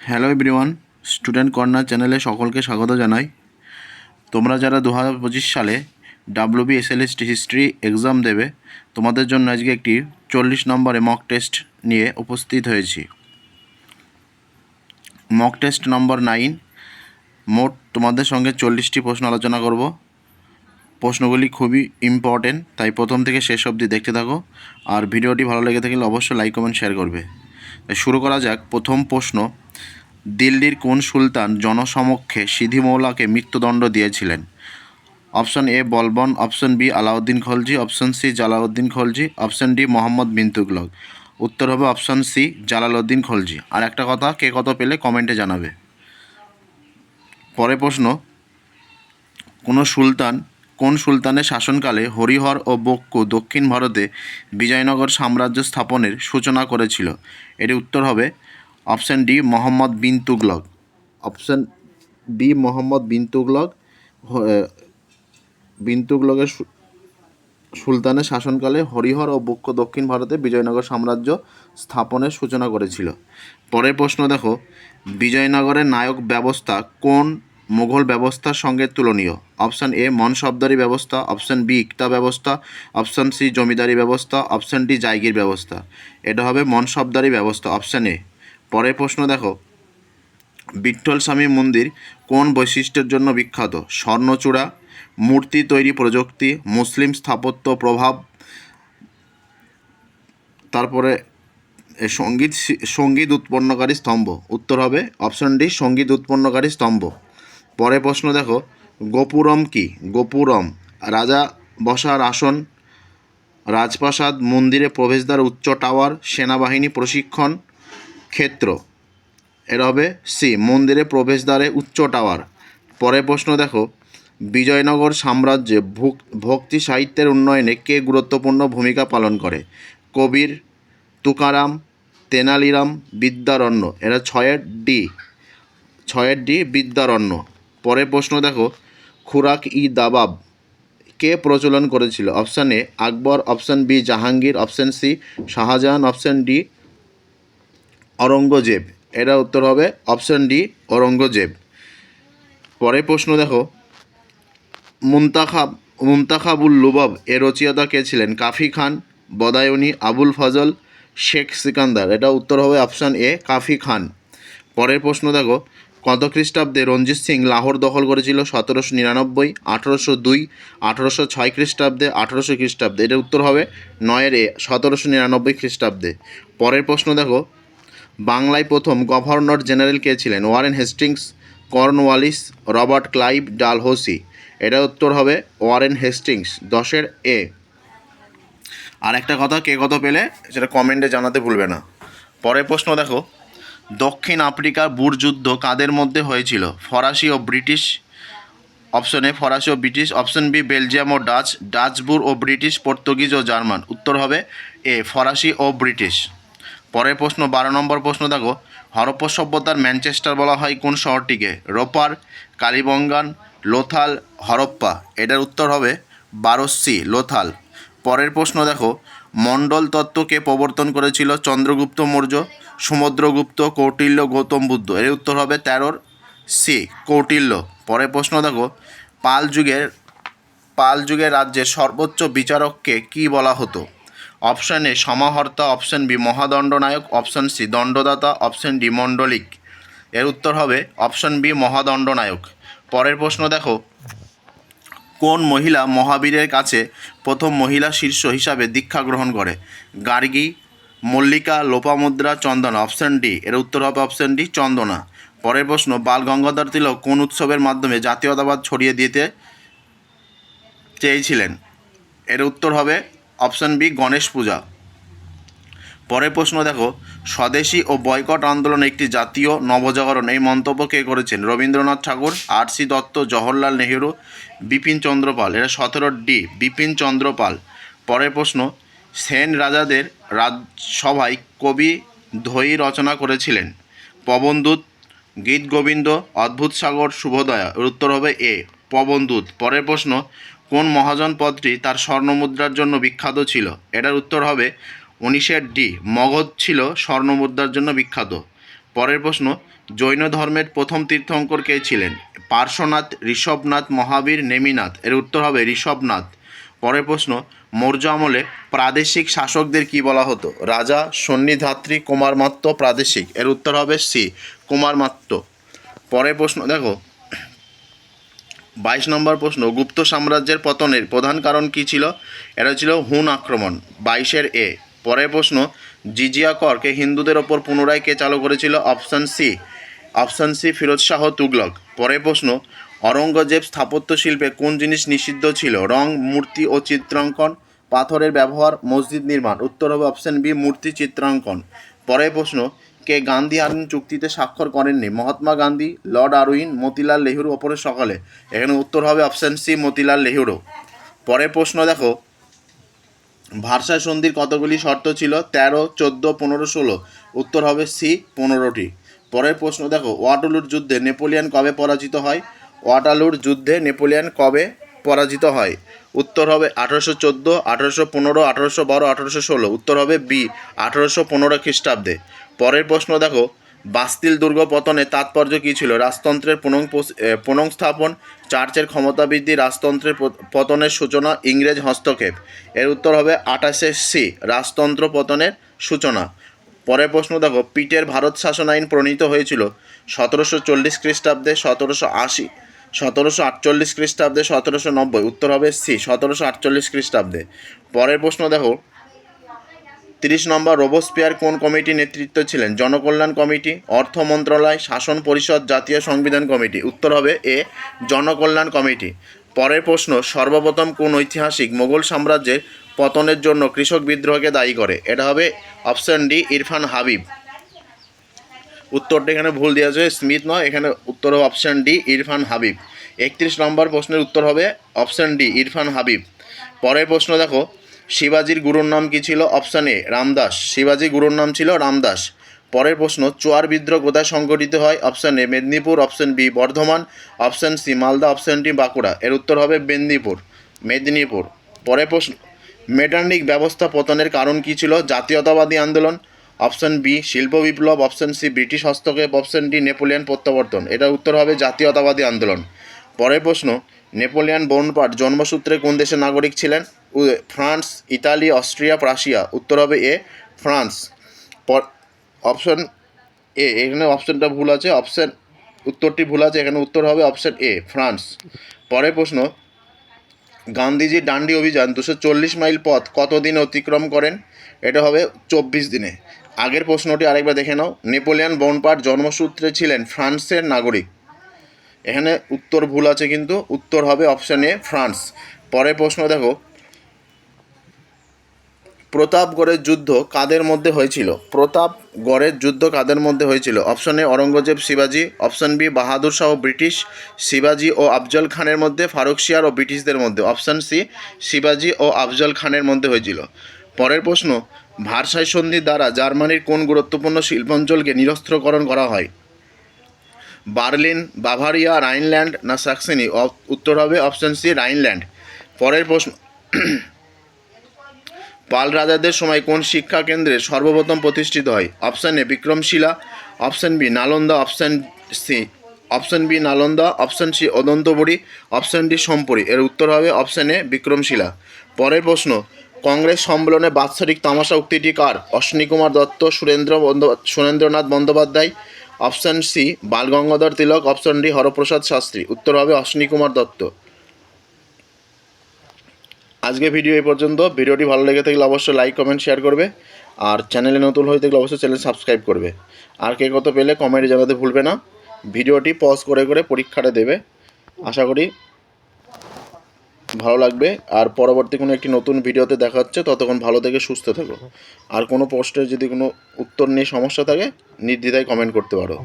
Hello everyone student corner চ্যানেলে সকলকে স্বাগত জানাই। তোমরা যারা দু হাজার পঁচিশ সালে ডাব্লিউবি এসএলএস হিস্ট্রি এক্সাম দেবে, তোমাদের জন্য আজকে একটি চল্লিশ নম্বরে মক টেস্ট নিয়ে উপস্থিত হয়েছি। মক টেস্ট নম্বর নাইন মোট তোমাদের সঙ্গে চল্লিশটি প্রশ্ন আলোচনা করব। প্রশ্নগুলি খুবই ইম্পর্টেন্ট তাই প্রথম থেকে শেষ অবধি দেখতে থাকো। আর ভিডিওটি ভালো লেগে থাকলে অবশ্যই লাইক কমেন্ট শেয়ার করবে। শুরু করা যাক প্রথম প্রশ্ন। দিল্লির কোন সুলতান জনসমক্ষে সিধিমৌলাকে মৃত্যুদণ্ড দিয়েছিলেন? Option A, Balban, option B, Alauddin Khalji, option C Jalaluddin Khalji, option D, Muhammad bin Tughlaq উত্তর হবে অপশন সি, জালালউদ্দিন খলজি। আর একটা কথা, কে কত পেলে কমেন্টে জানাবে। পরে প্রশ্ন, কোনো সুলতান, কোন সুলতানের শাসনকালে হরিহর ও বক্কু দক্ষিণ ভারতে বিজয়নগর সাম্রাজ্য স্থাপনের সূচনা করেছিল? এটি উত্তর হবে option D Muhammad bin Tughlaq option B Muhammad bin Tughlaq bin তুগলকের সুলতানের শাসনকালে হরিহর ও বক্ষ দক্ষিণ ভারতে বিজয়নগর সাম্রাজ্য স্থাপনের সূচনা করেছিল। পরের প্রশ্ন দেখো, বিজয়নগরের নায়ক ব্যবস্থা কোন মুঘল ব্যবস্থার সঙ্গে তুলনীয়? অপশান এ মনসবদারি ব্যবস্থা। অপশান বি ইকতা ব্যবস্থা। অপশান সি জমিদারি ব্যবস্থা। অপশান ডি জায়গির ব্যবস্থা। এটা হবে মনসবদারি ব্যবস্থা। অপশান এ পরের প্রশ্ন দেখো। বিঠল স্বামী মন্দির কোন বৈশিষ্ট্যের জন্য বিখ্যাত? স্বর্ণচূড়া, মূর্তি তৈরি প্রযুক্তি, মুসলিম স্থাপত্য প্রভাব, তারপরে সংগীত সংগীত উৎপন্নকারী স্তম্ভ। উত্তর হবে অপশন ডি সংগীত উৎপন্নকারী স্তম্ভ। পরে প্রশ্ন দেখো, গোপুরম কি? গোপুরম, রাজা বসার আসন, রাজপ্রাসাদ, মন্দিরে প্রবেশদ্বার, উচ্চ টাওয়ার, সেনাবাহিনী প্রশিক্ষণ ক্ষেত্র। এর হবে সি মন্দিরে প্রবেশদ্বারে উচ্চ টাওয়ার। পরের প্রশ্ন দেখো, বিজয়নগর সাম্রাজ্যে ভুক- ভক্তি সাহিত্যের উন্নয়নে কে গুরুত্বপূর্ণ ভূমিকা পালন করে? কবির, তুকারাম, তেনালিরাম, বিদ্যারণ্য। এরা ছয়ের ডি ছয়ের ডি বিদ্যারণ্য। পরের প্রশ্ন দেখো, খুরাক ই দাবাব কে প্রচলন করেছিল? Option A Akbar, option B Jahangir, option C Shahjahan, option D Aurangzeb. এটা উত্তর হবে অপশন ডি, অরঙ্গজেব। পরের প্রশ্ন দেখো। মুমতাখাব মুমতাখাবুল লুবব এর রচয়িতা কে ছিলেন? কাফি খান, বদায়ুনি, আবুল ফজল, শেখ সিকান্দার। এটা উত্তর হবে অপশন এ, কাফি খান। পরের প্রশ্ন দেখো। কত খ্রিস্টাব্দে রঞ্জিত সিং লাহোর দখল করেছিল? সতেরোশো নিরানব্বই, আঠেরোশো দুই, আঠেরোশো ছয় খ্রিস্টাব্দে, আঠেরোশো খ্রিস্টাব্দে। এটার উত্তর হবে নয়ের এ, সতেরোশো নিরানব্বই খ্রিস্টাব্দে। পরের প্রশ্ন দেখো। বাংলায় প্রথম গভর্নর জেনারেল কে ছিলেন? Warren Hastings, Cornwallis, Robert Clive, Dalhousie. এটা উত্তর হবে ওয়ারেন হেস্টিংস, দশের এ। আর একটা কথা, কে কত পেলে? সেটা কমেন্টে জানাতে ভুলবে না। পরের প্রশ্ন দেখো। দক্ষিণ আফ্রিকার বুর যুদ্ধ কাদের মধ্যে হয়েছিল? ফরাসি ও ব্রিটিশ অপশন এ, ফরাসি ও ব্রিটিশ অপশন বি, বেলজিয়াম ও ডাচ, ডাচবুর ও ব্রিটিশ, পর্তুগিজ ও জার্মান। উত্তর হবে এ, ফরাসি ও ব্রিটিশ। পরের প্রশ্ন, বারো নম্বর প্রশ্ন দেখো। হরপ্পা সভ্যতার ম্যানচেস্টার বলা হয় কোন শহরটিকে? রোপার, কালিবঙ্গান, লোথাল, হরপ্পা। এটার উত্তর হবে বারোসি, লোথাল। পরের প্রশ্ন দেখো, মণ্ডল তত্ত্বকে প্রবর্তন করেছিল? চন্দ্রগুপ্ত মৌর্য সমুদ্রগুপ্ত কৌটিল্য, গৌতম বুদ্ধ। এর উত্তর হবে তেরোর সি, কৌটিল্য। পরের প্রশ্ন দেখো, পাল যুগের পাল যুগের রাজ্যের সর্বোচ্চ বিচারককে কী বলা হতো? অপশন এ সমাহর্তা, অপশন বি মহাদণ্ডনায়ক, অপশন সি দণ্ডদাতা, অপশন ডি মণ্ডলিক। এর উত্তর হবে অপশন বি মহাদণ্ডনায়ক। পরের প্রশ্ন দেখো। কোন মহিলা মহাবীরের কাছে প্রথম মহিলা শীর্ষ হিসাবে দীক্ষা গ্রহণ করে? গার্গী, মল্লিকা, লোপামুদ্রা, চন্দনা। Option D. এর উত্তর হবে অপশন ডি, চন্দনা। পরের প্রশ্ন, বাল গঙ্গাধর তিলক কোন উৎসবের মাধ্যমে জাতীয়তাবাদ ছড়িয়ে দিতে চেয়েছিলেন? এর উত্তর হবে অপশন বি, গণেশ পূজা। পরের প্রশ্ন দেখো, স্বদেশী ও বয়কট আন্দোলন একটি জাতীয় নবজাগরণ। এই মন্তব্য কে করেছেন? রবীন্দ্রনাথ ঠাকুর আর সি দত্ত, জওহরলাল নেহেরু, বিপিন চন্দ্রপাল এটা সতেরো ডি, বিপিন চন্দ্রপাল পরের প্রশ্ন, সেন রাজাদের রাজসভায় কবি ধৈ রচনা করেছিলেন। পবনদূত, গীত গোবিন্দ, অদ্ভুত সাগর, শুভদয়া। উত্তর হবে এ, পবনদূত। পরের প্রশ্ন কোন মহাজন পদটি তার স্বর্ণমুদ্রার জন্য বিখ্যাত ছিল? এটার উত্তর হবে উনিশের ডি, মগধ ছিল স্বর্ণমুদ্রার জন্য বিখ্যাত। পরের প্রশ্ন, জৈন ধর্মের প্রথম তীর্থঙ্কর কে ছিলেন? পার্শ্বনাথ, ঋষভনাথ, মহাবীর, নেমিনাথ। এর উত্তর হবে ঋষভনাথ। পরের প্রশ্ন, মৌর্য আমলে প্রাদেশিক শাসকদের কি বলা হতো? রাজা, সন্নিধাত্রী, কুমারমাত্য, প্রাদেশিক। এর উত্তর হবে সি, কুমারমাত্য। পরের প্রশ্ন, দেখো বাইশ নম্বর প্রশ্ন, গুপ্ত সাম্রাজ্যের পতনের প্রধান কারণ কি ছিল? এটা ছিল হুন আক্রমণ, বাইশের এ। পরের প্রশ্ন, জিজিয়া করকে হিন্দুদের ওপর পুনরায় কে চালু করেছিল? Option C. Option C, Firoz Shah Tughlaq. পরের প্রশ্ন অরঙ্গজেব স্থাপত্য শিল্পে কোন জিনিস নিষিদ্ধ ছিল? রং, মূর্তি ও চিত্রাঙ্কন, পাথরের ব্যবহার, মসজিদ নির্মাণ। উত্তর হবে অপশান বি, মূর্তি চিত্রাঙ্কন। পরের প্রশ্ন কে গান্ধী আর্মিন চুক্তিতে স্বাক্ষর করেননি। মহাত্মা গান্ধী, লর্ড আরউইন, মতিলাল নেহরু ওপরের সকালে। এখানে উত্তর হবে অপশান সি, মতিলাল নেহরু। পরের প্রশ্ন দেখো। ভারসা সন্ধির কতগুলি শর্ত ছিল? তেরো, চোদ্দ, পনেরো, ষোলো। উত্তর হবে সি, পনেরোটি। পরের প্রশ্ন দেখো। ওয়াটালুর যুদ্ধে নেপোলিয়ান কবে পরাজিত হয়? ওয়াটালুর যুদ্ধে নেপোলিয়ান কবে পরাজিত হয়? উত্তর হবে আঠারোশো চোদ্দ, আঠারোশো পনেরো, আঠারোশো বারো, আঠারোশো ষোলো। উত্তর হবে বি, আঠারোশো পনেরো খ্রিস্টাব্দে। পরের প্রশ্ন দেখো, বাস্তিল দুর্গ পতনে তাৎপর্য কী ছিল? রাজতন্ত্রের পুনঃ পুনঃ স্থাপন, চার্চের ক্ষমতা বৃদ্ধি রাজতন্ত্রের পতনের সূচনা, ইংরেজ হস্তক্ষেপ। এর উত্তর হবে আঠাশে সি, রাজতন্ত্র পতনের সূচনা। পরের প্রশ্ন দেখো, পিটের ভারত শাসন আইন প্রণীত হয়েছিল সতেরোশো চল্লিশ খ্রিস্টাব্দে সতেরোশো আশি, সতেরোশো আটচল্লিশ খ্রিস্টাব্দে সতেরোশো নব্বই। উত্তর হবে সি, সতেরোশো আটচল্লিশ খ্রিস্টাব্দে। পরের প্রশ্ন দেখো তিরিশ নম্বর রোবোস্পিয়ার কোন কমিটি নেতৃত্ব ছিলেন? জনকল্যাণ কমিটি, অর্থ মন্ত্রণালয়, শাসন পরিষদ, জাতীয় সংবিধান কমিটি। উত্তর হবে এ, জনকল্যাণ কমিটি। পরের প্রশ্ন, সর্বপ্রথম কোন ঐতিহাসিক মোগল সাম্রাজ্যের পতনের জন্য কৃষক বিদ্রোহকে দায়ী করে? এটা হবে অপশন ডি, ইরফান হাবিব। উত্তরটা এখানে ভুল দেওয়া আছে স্মিথ নয়, এখানে উত্তর হবে অপশন ডি, ইরফান হাবিব। একত্রিশ নম্বর প্রশ্নের উত্তর হবে অপশন ডি, ইরফান হাবিব। পরের প্রশ্ন দেখো শিবাজির গুরুর নাম কি ছিল? Option A Ramdas. শিবাজি গুরুর নাম ছিল রামদাস। পরের প্রশ্ন, চোয়ার বিদ্রোহ কোথায় সংগঠিত হয়? Option A Medinipur. Option B Bardhaman. Option C Malda. Option D Bankura. এর উত্তর হবে মেদিনীপুর। মেদিনীপুর। পরের প্রশ্ন, মেটার্নিক ব্যবস্থা পতনের কারণ কী ছিল? জাতীয়তাবাদী আন্দোলন। অপশন বি শিল্প বিপ্লব। অপশন সি ব্রিটিশ হস্তক্ষেপ। অপশন ডি নেপোলিয়ান প্রত্যাবর্তন। এটার উত্তর হবে জাতীয়তাবাদী আন্দোলন। পরের প্রশ্ন, নেপোলিয়ান বোনপার্ট জন্মসূত্রে কোন দেশের নাগরিক ছিলেন? ফ্রান্স, ইতালি, অস্ট্রিয়া রাশিয়া উত্তর হবে এ, ফ্রান্স। পর, অপশন এ, এখানে অপশনটা ভুল আছে, অপশন, উত্তরটি ভুল আছে, এখানে উত্তর হবে অপশন এ, ফ্রান্স। পরের প্রশ্ন গান্ধীজির ডান্ডি অভিযান দুশো চল্লিশ মাইল পথ কত দিনে অতিক্রম করেন? এটা হবে চব্বিশ দিনে। আগের প্রশ্নটি আরেকবার দেখে নাও। নেপোলিয়ান বোনপার্ট জন্মসূত্রে ছিলেন ফ্রান্সের নাগরিক। এখানে উত্তর ভুল আছে কিন্তু, উত্তর হবে অপশান এ, ফ্রান্স। পরের প্রশ্ন দেখো প্রতাপগড়ের যুদ্ধ কাদের মধ্যে হয়েছিল? প্রতাপগড়ের যুদ্ধ কাদের মধ্যে হয়েছিল? অপশন এ অরঙ্গজেব শিবাজি option B Bahadur Shah British শিবাজি ও আফজল খানের মধ্যে ফারুকশিয়ার ও ব্রিটিশদের মধ্যে। অপশন সি শিবাজি ও আফজল খানের মধ্যে হয়েছিল। পরের প্রশ্ন, ভারসাই সন্ধির দ্বারা জার্মানির কোন গুরুত্বপূর্ণ শিল্পাঞ্চলকে নিরস্ত্রকরণ করা হয়? বার্লিন, বাভারিয়া, রাইনল্যান্ড না স্যাক্সনি অপ- উত্তর হবে অপশন সি, রাইনল্যান্ড। পরের প্রশ্ন পাল রাজাদের সময় কোন শিক্ষা কেন্দ্রে সর্বপ্রথম প্রতিষ্ঠিত হয়? Option A, Vikramshila, option B, Nalanda, option C, option B, Nalanda, option C Odantapuri option D, সম্পরি। এর উত্তর হবে অপশান এ, বিক্রমশিলা। পরের প্রশ্ন, কংগ্রেস সম্মেলনে বাৎসরিক তামাশা উক্তিটি কার? অশ্বিনী কুমার দত্ত, সুরেন্দ্র বন্দ, Surendranath Bandyopadhyay. Option C Balgangadhar Tilak, option D, Haraprasad Shastri. উত্তর হবে অশ্বিনী কুমার দত্ত। আজকে ভিডিও এই পর্যন্ত। ভিডিওটি ভালো লেগে থাকলে অবশ্যই লাইক কমেন্ট শেয়ার করবে। আর চ্যানেলে নতুন হয়ে থাকলে অবশ্যই চ্যানেল সাবস্ক্রাইব করবে। আর কে কত পেলে কমেন্টে জানাতে ভুলবে না। ভিডিওটি পজ করে করে পরীক্ষাটা দেবে। আশা করি ভালো লাগবে। আর পরবর্তী কোনো একটি নতুন ভিডিওতে দেখা হচ্ছে, ততক্ষণ ভালো থেকে সুস্থ থেকো। আর কোনো পোস্টের যদি কোনো উত্তর নিয়ে সমস্যা থাকে, নির্দ্বিধায় কমেন্ট করতে পারো।